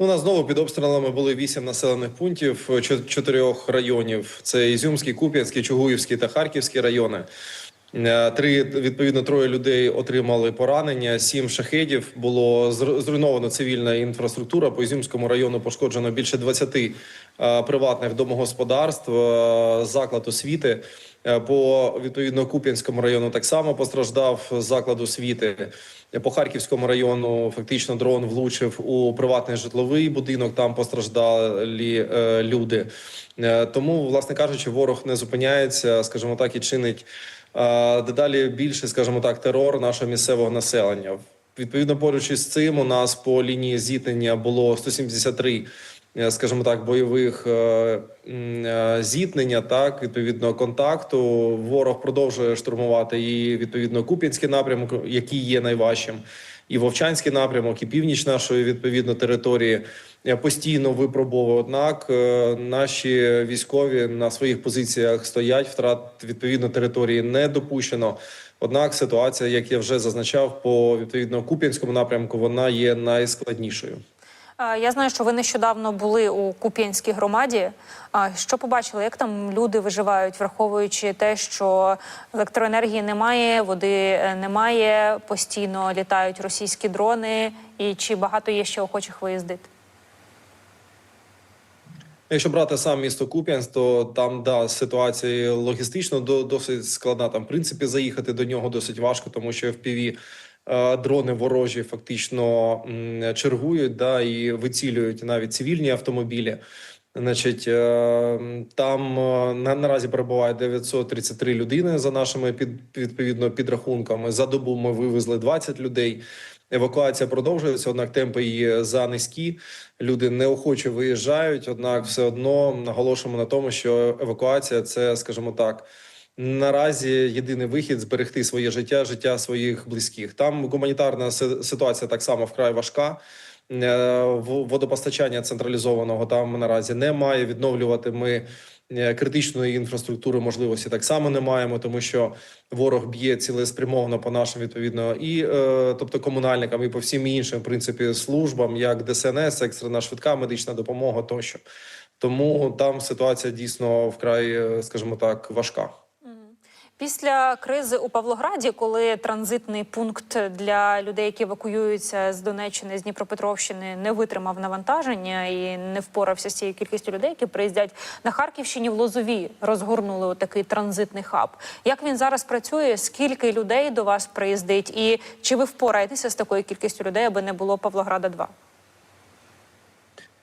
У нас знову під обстрілами були вісім населених пунктів чо- чотирьох районів: це Ізюмський, Куп'янський, Чугуївський та Харківський райони. Е, Три відповідно троє людей отримали поранення. Сім шахедів було зруйновано цивільна інфраструктура. По Ізюмському району пошкоджено більше 20 е, приватних домогосподарств, е, заклад освіти. По відповідно Куп'янському району так само постраждав заклад освіти. По Харківському району фактично дрон влучив у приватний житловий будинок. Там постраждалі е, люди. Тому, власне кажучи, ворог не зупиняється, скажімо так, і чинить дедалі більше, скажімо так, терор нашого місцевого населення. Відповідно, поруч із цим у нас по лінії зіткнення було 173 е, скажімо так, бойових е, е, зіткнення, так відповідно контакту. Ворог продовжує штурмувати і відповідно Куп'янський напрямок, який є найважчим, і Вовчанський напрямок, і північ нашої відповідно території е, постійно випробовує. Однак е, наші військові на своїх позиціях стоять, втрат відповідно території не допущено. Однак ситуація, як я вже зазначав, по відповідно Куп'янському напрямку, вона є найскладнішою. Я знаю, що ви нещодавно були у Куп'янській громаді. Що побачили, як там люди виживають, враховуючи те, що електроенергії немає, води е, немає, постійно літають російські дрони, і чи багато є ще охочих виїздити? Якщо брати сам місто Куп'янськ, то там да ситуація логістично досить складна. Там, в принципі, заїхати до нього досить важко, тому що FPV е, дрони ворожі фактично чергують да і вицілюють навіть цивільні автомобілі. Значить, е, там е, на наразі перебуває 933 людини за нашими під відповідно підрахунками. За добу ми вивезли 20 людей. Евакуація продовжується, однак темпи її занизькі. Люди неохоче виїжджають. Однак, все одно наголошуємо на тому, що евакуація це, скажімо так, наразі єдиний вихід зберегти своє життя, життя своїх близьких. Там гуманітарна ситуація так само вкрай важка. Е, Водопостачання централізованого там наразі немає. Відновлювати ми е, критичної інфраструктури можливості так само не маємо, тому що ворог б'є цілеспрямовано по нашим відповідно і е, тобто комунальникам, і по всім іншим в принципі службам, як ДСНС, екстрена швидка медична допомога тощо. Тому там ситуація дійсно вкрай, скажімо так, важка. Після кризи у Павлограді, коли транзитний пункт для людей, які евакуюються з Донеччини з Дніпропетровщини, не витримав навантаження і не впорався з цією кількістю людей, які приїздять на Харківщині в Лозові, розгорнули такий транзитний хаб. Як він зараз працює? Скільки людей до вас приїздить? І чи ви впораєтеся з такою кількістю людей, аби не було Павлограда 2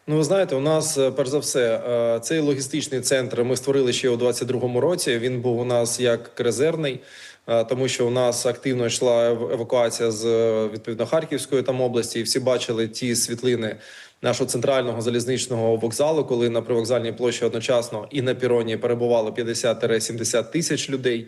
Ну, ви знаєте, у нас е, перш за все е, цей логістичний центр ми створили ще у 22-му році. Він був у нас як резервний, е, тому що у нас активно йшла евакуація з відповідно Харківської там області. І всі бачили ті світлини нашого центрального залізничного вокзалу, коли на привокзальній площі одночасно і на піроні перебувало 50-70 тисяч людей.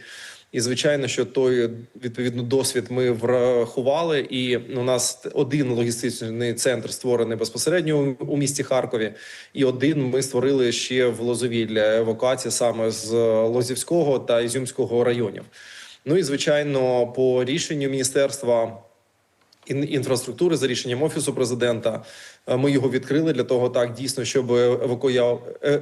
І звичайно, що той відповідно досвід ми врахували. І у нас один логістичний центр створений безпосередньо у- місті Харкові, і один ми створили ще в Лозовій для евакуації саме з Лозівського та Ізюмського районів. Ну і звичайно, по рішенню міністерства ін- інфраструктури за рішенням офісу президента. е, Ми його відкрили для того, так дійсно, щоб е-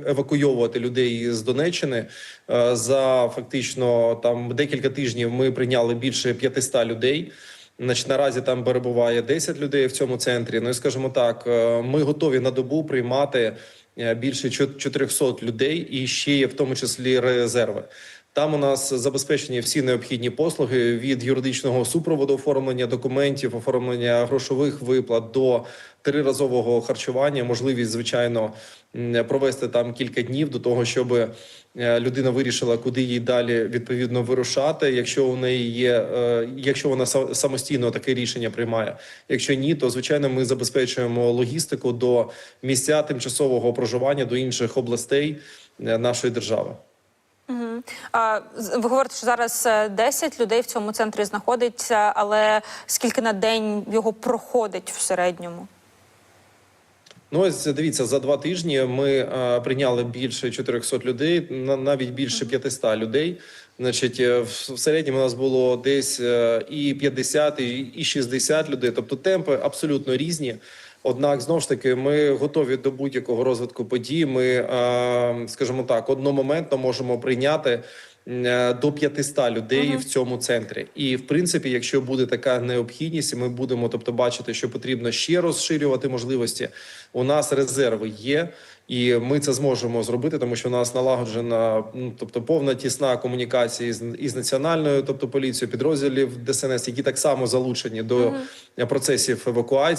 евакуйовувати людей з Донеччини. Е, За фактично там декілька тижнів ми прийняли більше 500 людей. Значить, наразі там перебуває 10 людей в цьому центрі. Ну і скажімо так, ми готові на добу приймати більше чот- 400 людей, і ще є в тому числі резерви. Там у нас забезпечені всі необхідні послуги від юридичного супроводу, оформлення документів, оформлення грошових виплат до триразового харчування. Можливість, звичайно, провести там кілька днів до того, щоб е, людина вирішила, куди їй далі відповідно вирушати. Якщо у неї є, е, якщо вона са- самостійно таке рішення приймає. Якщо ні, то звичайно ми забезпечуємо логістику до місця тимчасового проживання до інших областей е, нашої держави. Мгм. А, ви говорите, що зараз е, 10 людей в цьому центрі знаходиться, але скільки на день його проходить в середньому? Ну, ось дивіться, за два тижні ми е, прийняли більше 400 людей, на- навіть більше 500 людей. Значить, е, в, середньому у нас було десь е, і 50, і, і 60 людей. Тобто темпи абсолютно різні. Однак, знову ж таки, ми готові до будь-якого розвитку подій. Ми, е, скажімо так, одномоментно можемо прийняти е, до 500 людей в цьому центрі. І в принципі, якщо буде така необхідність, і ми будемо, тобто, бачити, що потрібно ще розширювати можливості. У нас резерви є. І ми це зможемо зробити, тому що у нас налагоджена ну, тобто повна тісна комунікація із, із національною, тобто поліцією, підрозділів ДСНС, які так само залучені до процесів евакуації.